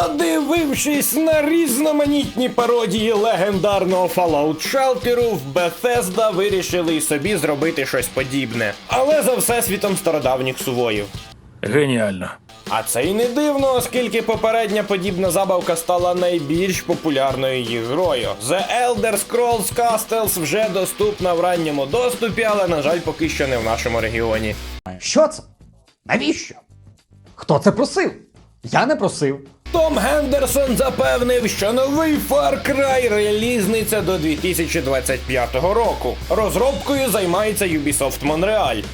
Надивившись на різноманітні пародії легендарного Fallout Shelter, в Bethesda вирішили й собі зробити щось подібне, але за всесвітом стародавніх сувоїв. Геніально. А це й не дивно, оскільки попередня подібна забавка стала найбільш популярною їх грою. The Elder Scrolls Castles вже доступна в ранньому доступі, але, на жаль, поки що не в нашому регіоні. Що це? Навіщо? Хто це просив? Я не просив. Том Гендерсон запевнив, що новий Far Cry релізниться до 2025 року. Розробкою займається Ubisoft Montreal.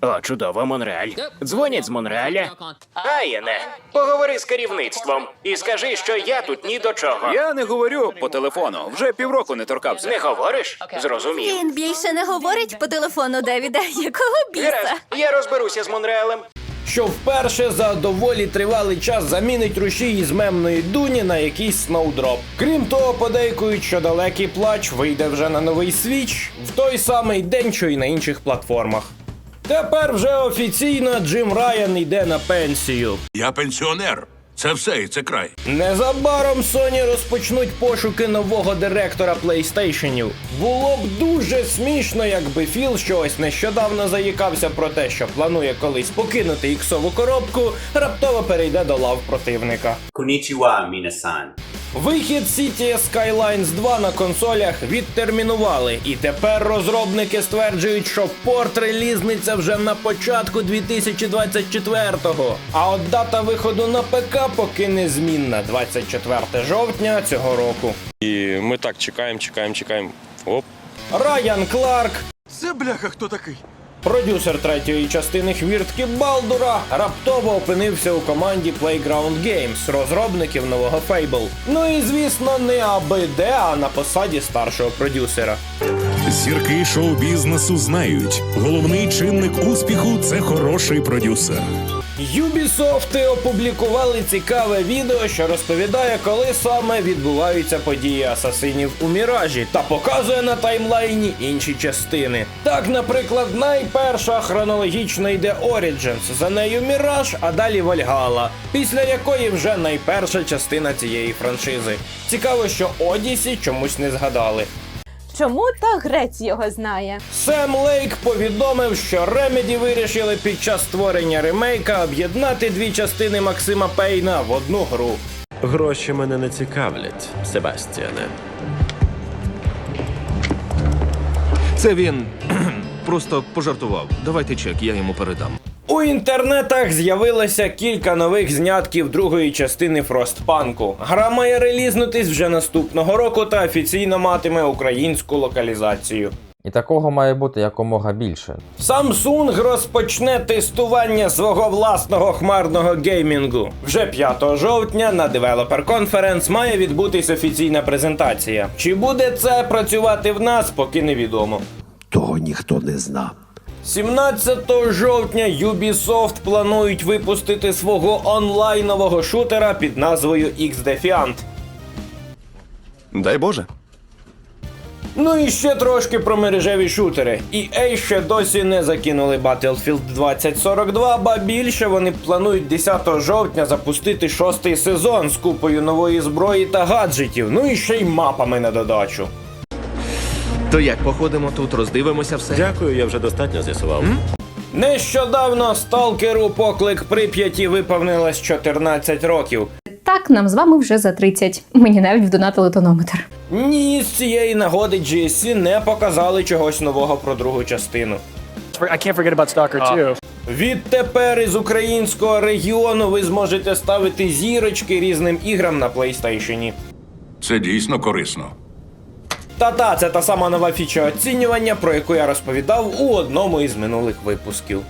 О, чудово, Монреаль. Дзвонять з Монреаля. Аєне, поговори з керівництвом і скажи, що я тут ні до чого. Я не говорю по телефону, вже півроку не торкався. Не говориш? Зрозумів. Він більше не говорить по телефону Девіда, якого біса. Гаразд, я розберуся з Монреалем. Що вперше за доволі тривалий час замінить рушій із мемної дуні на якийсь сноудроп. Крім того, подейкують, що далекий плач вийде вже на новий свіч в той самий день, що й на інших платформах. Тепер вже офіційно Джим Райан йде на пенсію. Я пенсіонер. Це все і це край. Незабаром Sony розпочнуть пошуки нового директора PlayStation. Було б дуже смішно, якби Філ, що ось нещодавно заїкався про те, що планує колись покинути іксову коробку, раптово перейде до лав противника. Konnichiwa, minasan. Вихід Cities Skylines 2 на консолях відтермінували, і тепер розробники стверджують, що порт релізниться вже на початку 2024-го. А от дата виходу на ПК поки незмінна 24 жовтня цього року. І ми так чекаємо, чекаємо, чекаємо. Оп. Райан Кларк, Це бляха хто такий? Продюсер третьої частини хвіртки Балдура, раптово опинився у команді Playground Games, розробників нового Fable. Ну і звісно, не аби де, а на посаді старшого продюсера. Зірки шоу-бізнесу знають, головний чинник успіху це хороший продюсер. Ubisoft опублікували цікаве відео, що розповідає, коли саме відбуваються події асасинів у Міражі, та показує на таймлайні інші частини. Так, наприклад, найперша хронологічно йде Origins, за нею Міраж, а далі Вальгала, після якої вже найперша частина цієї франшизи. Цікаво, що Одісі чомусь не згадали. Чому та грець його знає? Сем Лейк повідомив, що Remedy вирішили під час створення ремейка об'єднати дві частини Максима Пейна в одну гру. Гроші мене не цікавлять, Себастьяне. Це він просто пожартував. Давайте чек, я йому передам. У інтернетах з'явилося кілька нових знятків другої частини Фростпанку. Гра має релізнутись вже наступного року та офіційно матиме українську локалізацію. І такого має бути якомога більше. Samsung розпочне тестування свого власного хмарного геймінгу. Вже 5 жовтня на Developer Conference має відбутись офіційна презентація. Чи буде це працювати в нас, поки невідомо. Того ніхто не зна. 17 жовтня Ubisoft планують випустити свого онлайнового шутера під назвою X-Defiant. Дай Боже. Ну і ще трошки про мережеві шутери. EA ще досі не закинули Battlefield 2042, ба більше вони планують 10 жовтня запустити шостий сезон з купою нової зброї та гаджетів, ну і ще й мапами на додачу. То як походимо тут, роздивимося все? Дякую, я вже достатньо з'ясував. Нещодавно сталкеру поклик Прип'яті виповнилось 14 років. Так, нам з вами вже за 30. Мені навіть вдонатили тонометр. Ні, з цієї нагоди GSC не показали чогось нового про другу частину. I can't forget about Stalker 2. Відтепер із українського регіону ви зможете ставити зірочки різним іграм на PlayStation. Це дійсно корисно. Та-та, це та сама нова фіча оцінювання, про яку я розповідав у одному із минулих випусків.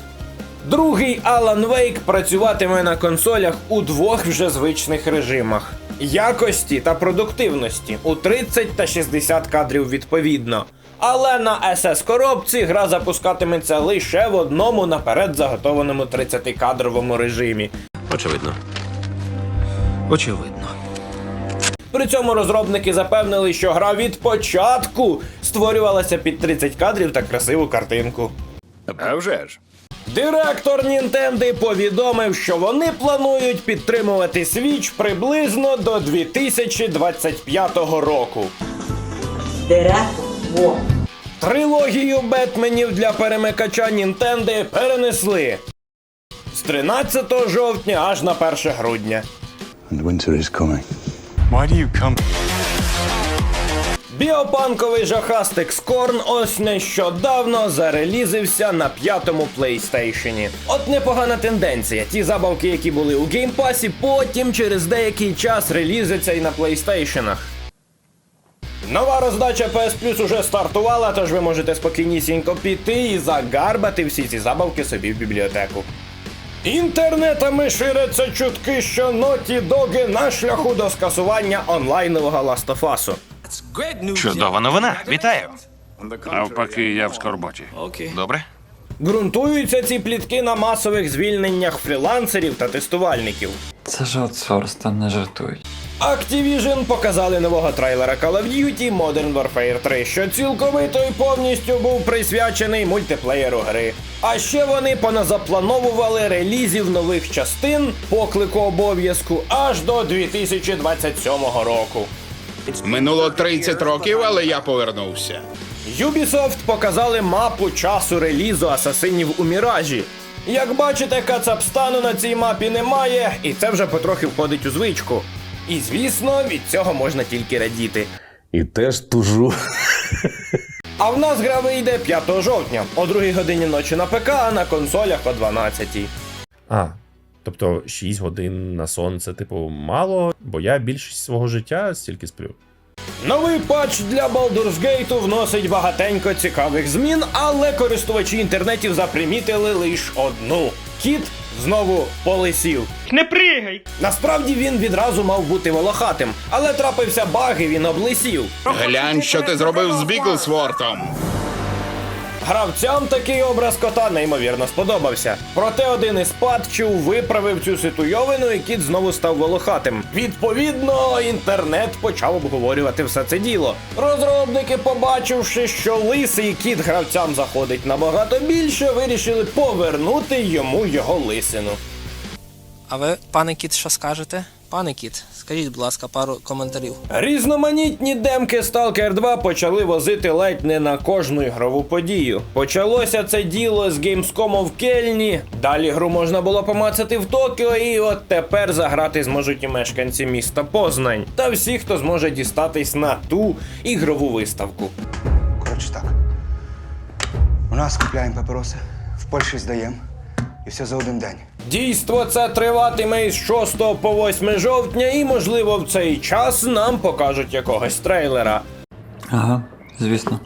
Другий Alan Wake працюватиме на консолях у двох вже звичних режимах. якості та продуктивності у 30 та 60 кадрів відповідно. Але на SS коробці гра запускатиметься лише в одному наперед заготованому 30-кадровому режимі. Очевидно. Очевидно. При цьому розробники запевнили, що гра від початку створювалася під 30 кадрів та красиву картинку. А вже ж. Директор Нінтенди повідомив, що вони планують підтримувати Switch приблизно до 2025 року. Трилогію Бетменів для перемикача Нінтенди перенесли з 13 жовтня аж на 1 грудня. Біопанковий жахастик Скорн ось нещодавно зарелізився на п'ятому PlayStation. От непогана тенденція. Ті забавки, які були у геймпасі, потім через деякий час релізяться і на PlayStation. Нова роздача PS Plus уже стартувала, тож ви можете спокійнісінько піти і загарбати всі ці забавки собі в бібліотеку. Інтернетами ширяться чутки, що Naughty Dog на шляху до скасування онлайнового Us. Чудова новина. Вітаю. Навпаки, я в скорботі. Добре? Ґрунтуються ці плітки на масових звільненнях фрілансерів та тестувальників. Це ж аутсорс, там не жартують. Activision показали нового трейлера Call of Duty Modern Warfare 3, що цілковито і повністю був присвячений мультиплеєру гри. А ще вони поназаплановували релізів нових частин поклику обов'язку аж до 2027 року. Минуло 30 років, але я повернувся. Ubisoft показали мапу часу релізу асасинів у Міражі. Як бачите, кацапстану на цій мапі немає, і це вже потрохи входить у звичку. І звісно, від цього можна тільки радіти. І теж тужу. А в нас гра вийде 5 жовтня, о 2 годині ночі на ПК, а на консолях о 12. А, тобто 6 годин на сон це, типу, мало, бо я більшість свого життя стільки сплю. Новий патч для Baldur's Gate вносить багатенько цікавих змін, але користувачі інтернетів запримітили лише одну. Кіт знову полисів. Не пригай! Насправді він відразу мав бути волохатим, але трапився баг і він облисів. Глянь, що ти зробив з Біглсвортом. Гравцям такий образ кота неймовірно сподобався. Проте один із патчів виправив цю ситуйовину, і кіт знову став волохатим. Відповідно, інтернет почав обговорювати все це діло. Розробники, побачивши, що лисий кіт гравцям заходить набагато більше, вирішили повернути йому його лисину. А ви, пане кіт, що скажете? Пане кіт, скажіть, будь ласка, пару коментарів. Різноманітні демки Stalker 2 почали возити ледь не на кожну ігрову подію. Почалося це діло з Gamescom в Кельні. Далі гру можна було помацати в Токіо, і от тепер заграти зможуть і мешканці міста Познань та всі, хто зможе дістатись на ту ігрову виставку. Коротше так. У нас купляємо папороси, в Польщі здаємо. І все за один день. Дійство це триватиме із 6 по 8 жовтня, і можливо в цей час нам покажуть якогось трейлера. Ага, звісно.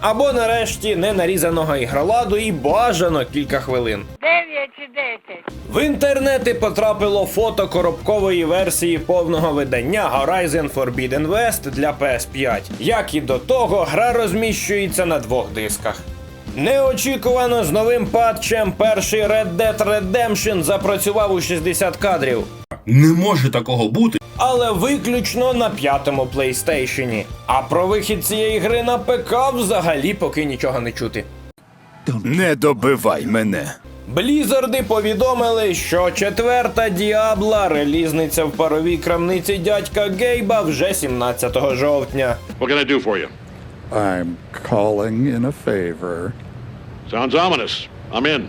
Або нарешті ненарізаного ігроладу і бажано кілька хвилин. 9 чи 10. В інтернети потрапило фото коробкової версії повного видання Horizon Forbidden West для PS5. Як і до того, гра розміщується на двох дисках. Неочікувано з новим патчем перший Red Dead Redemption запрацював у 60 кадрів. Не може такого бути. але виключно на п'ятому PlayStation. А про вихід цієї гри на ПК взагалі поки нічого не чути. Не добивай мене. Блізарди повідомили, що четверта Діабла релізниця в паровій крамниці дядька Гейба вже 17 жовтня. What can I do for you? I'm calling in a favor. Sounds ominous. I'm in.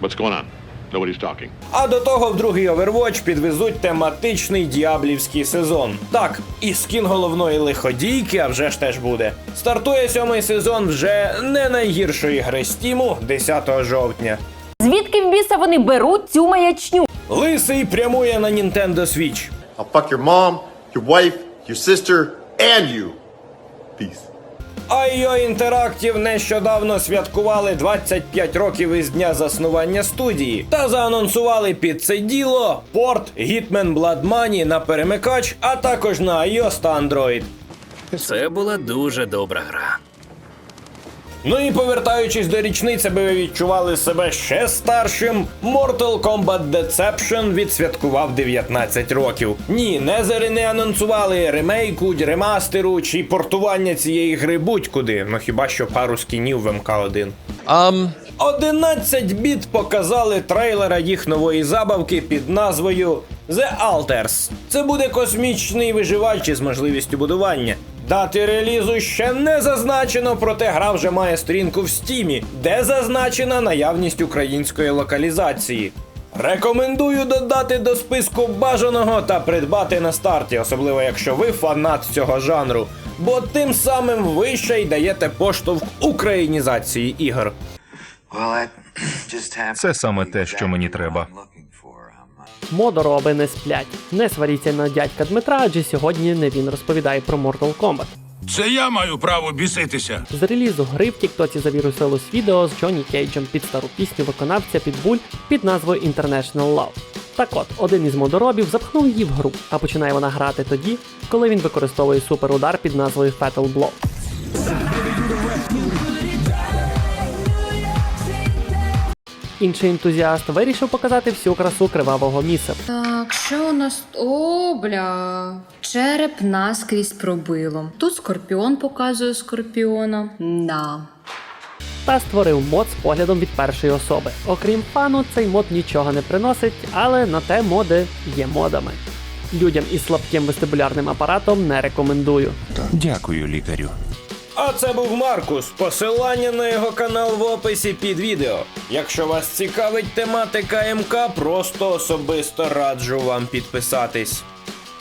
What's going on? Nobody's talking. А до того в другий Overwatch підвезуть тематичний діаблівський сезон. Так, і скін головної лиходійки, а вже ж теж буде. Стартує сьомий сезон вже не найгіршої гри Стіму 10 жовтня. Звідки в біса вони беруть цю маячню? Лисий прямує на Nintendo Switch. I'll fuck your mom, your wife, your sister, and you. Peace. Айо інтерактів нещодавно святкували 25 років із дня заснування студії та заанонсували під це діло порт Hitman Blood Money на перемикач, а також на iOS та Android. Це була дуже добра гра. Ну і повертаючись до річниці, аби ви відчували себе ще старшим, Mortal Kombat Deception відсвяткував 19 років. Ні, незери не анонсували ремейку, ремастеру чи портування цієї гри будь-куди, ну хіба що пару скінів в МК1. Um, 11 біт показали трейлера їх нової забавки під назвою The Alters. Це буде космічний виживач із можливістю будування. Дати релізу ще не зазначено, проте гра вже має сторінку в стімі, де зазначена наявність української локалізації. Рекомендую додати до списку бажаного та придбати на старті, особливо якщо ви фанат цього жанру, бо тим самим ви ще й даєте поштовх українізації ігор. Це саме те, що мені треба. Модороби не сплять. Не сваріться на дядька Дмитра, адже сьогодні не він розповідає про Mortal Kombat. Це я маю право біситися. З релізу гри в Тіктоці завірусилось відео з Джонні Кейджем під стару пісню виконавця Pitbull під назвою International Love. Так от, один із модоробів запхнув її в гру, а починає вона грати тоді, коли він використовує суперудар під назвою Fatal Blow. Інший ентузіаст вирішив показати всю красу кривавого міса. Так, що у нас. О, бля. Череп наскрізь пробило. Тут скорпіон показує скорпіона. Да. та створив мод з поглядом від першої особи. Окрім фану, цей мод нічого не приносить, але на те моди є модами. Людям із слабким вестибулярним апаратом не рекомендую. Дякую, лікарю. А це був Маркус. Посилання на його канал в описі під відео. Якщо вас цікавить тематика МК, просто особисто раджу вам підписатись.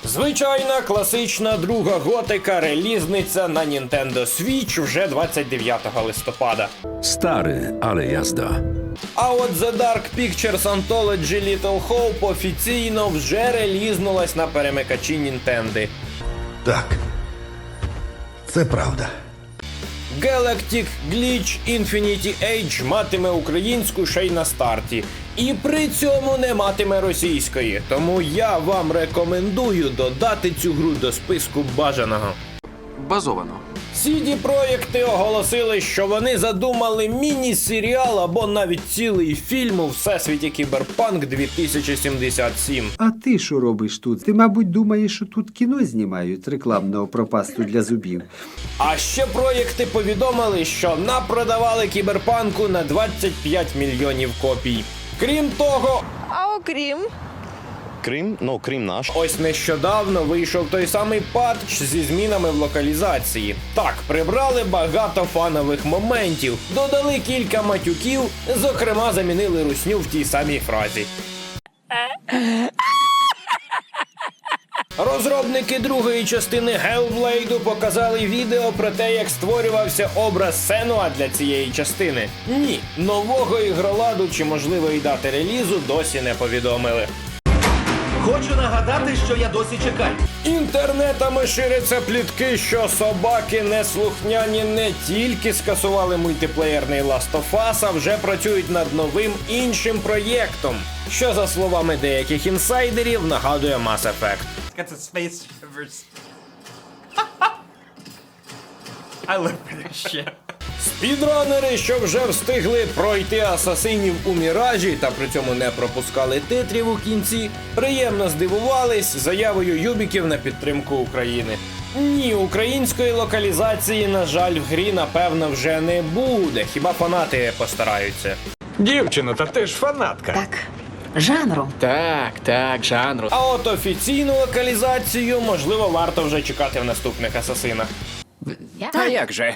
Звичайна класична друга готика релізниця на Nintendo Switch вже 29 листопада. Старе, але язда. А от The Dark Pictures Anthology Little Hope офіційно вже релізнулась на перемикачі Nintendo. Так. Це правда. Galactic Glitch Infinity Age матиме українську ще й на старті. І при цьому не матиме російської. Тому я вам рекомендую додати цю гру до списку бажаного. Базовано. CD Проєкти оголосили, що вони задумали міні-серіал або навіть цілий фільм у всесвіті Кіберпанк 2077. А ти що робиш тут? Ти, мабуть, думаєш, що тут кіно знімають рекламного пропасту для зубів. А ще проєкти повідомили, що напродавали кіберпанку на 25 мільйонів копій. Крім того, А окрім. Крим, ну крім наш. ось нещодавно вийшов той самий патч зі змінами в локалізації. Так, прибрали багато фанових моментів, додали кілька матюків, зокрема, замінили русню в тій самій фразі. Розробники другої частини Hellblade показали відео про те, як створювався образ Сенуа для цієї частини. Ні, нового ігроладу чи можливої дати релізу досі не повідомили. Хочу нагадати, що я досі чекаю. Інтернетами ширяться плітки, що собаки неслухняні не тільки скасували мультиплеєрний Last of Us, а вже працюють над новим іншим проєктом, що за словами деяких інсайдерів нагадує Mass Effect. Спідранери, що вже встигли пройти асасинів у міражі та при цьому не пропускали титрів у кінці, приємно здивувались заявою Юбіків на підтримку України. Ні, української локалізації, на жаль, в грі напевно вже не буде. Хіба фанати постараються? Дівчино, та ти ж фанатка. Так. Жанру. Так, так, жанру. А от офіційну локалізацію, можливо, варто вже чекати в наступних асасинах. А як же?